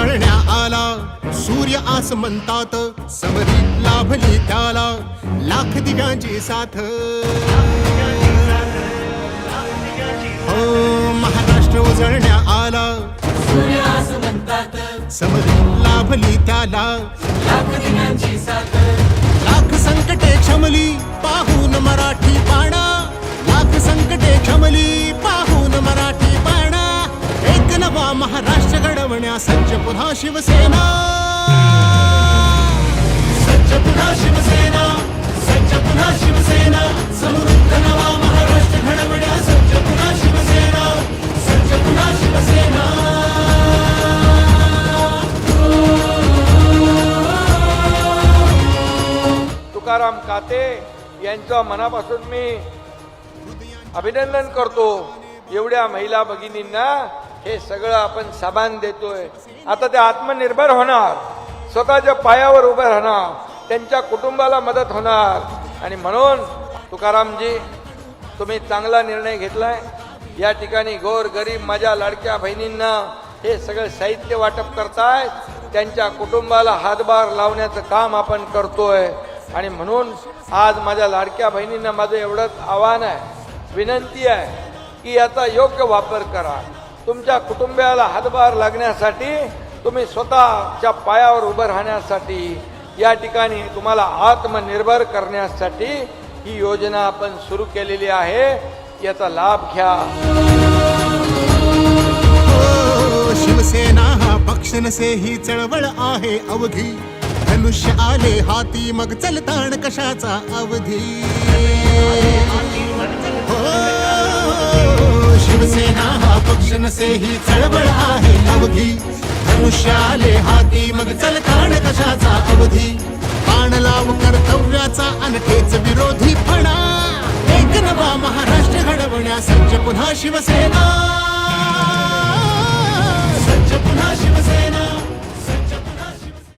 आला. सूर्य आस म्हणतात समरीत लाभली त्याला. लाख दिव्यांची साथ. हो महाराष्ट्र उजळण्या आला. सूर्य असं म्हणतात समरीत लाभली त्याला. लाख दिनांची साथ. नवा महाराष्ट्र घडवण्या सज्ज पुन्हा शिवसेना. सज्ज पुन्हा शिवसेना सज्ज पुन्हा शिवसेना. समृद्ध नवा महाराष्ट्र घडवण्या सज्ज पुन्हा शिवसेना सज्ज पुन्हा शिवसेना. तुकाराम काते यांच्या मनापासून मी अभिनंदन करतो एवढ्या महिला भगिनींना. हे सगळं आपण सामान देतोय. आता ते आत्मनिर्भर होणार. स्वतःच्या पायावर उभं राहणार. त्यांच्या कुटुंबाला मदत होणार. आणि म्हणून तुकारामजी तुम्ही चांगला निर्णय घेतलाय. या ठिकाणी गोर गरीब माझ्या लाडक्या बहिणींना हे सगळं साहित्य वाटप करताय. त्यांच्या कुटुंबाला हातभार लावण्याचं काम आपण करतोय. आणि म्हणून आज माझ्या लाडक्या बहिणींना माझं एवढंच आव्हान आहे विनंती आहे की याचा योग्य वापर करा. तुमच्या कुटुंबियाला हातभार लागण्यासाठी तुम्ही स्वतःच्या पायावर उभं राहण्यासाठी या ठिकाणी तुम्हाला आत्मनिर्भर करण्यासाठी ही योजना आपण सुरू केलेली आहे. याचा लाभ घ्या. शिवसेना हा पक्ष नसे ही चळवळ आहे अवघी धनुष्य आले हाती मग चलताण कशाचा अवधी? हो, शिवसेना हा पक्ष ही चळवळ आहे अवधी. धनुष्याले हाती मग चलताण कशाचा अवधी. बाण लाव कर्तव्याचा अनकेच विरोधी फणा. एक नवा महाराष्ट्र घडवण्यास सज्ज पुन्हा शिवसेना.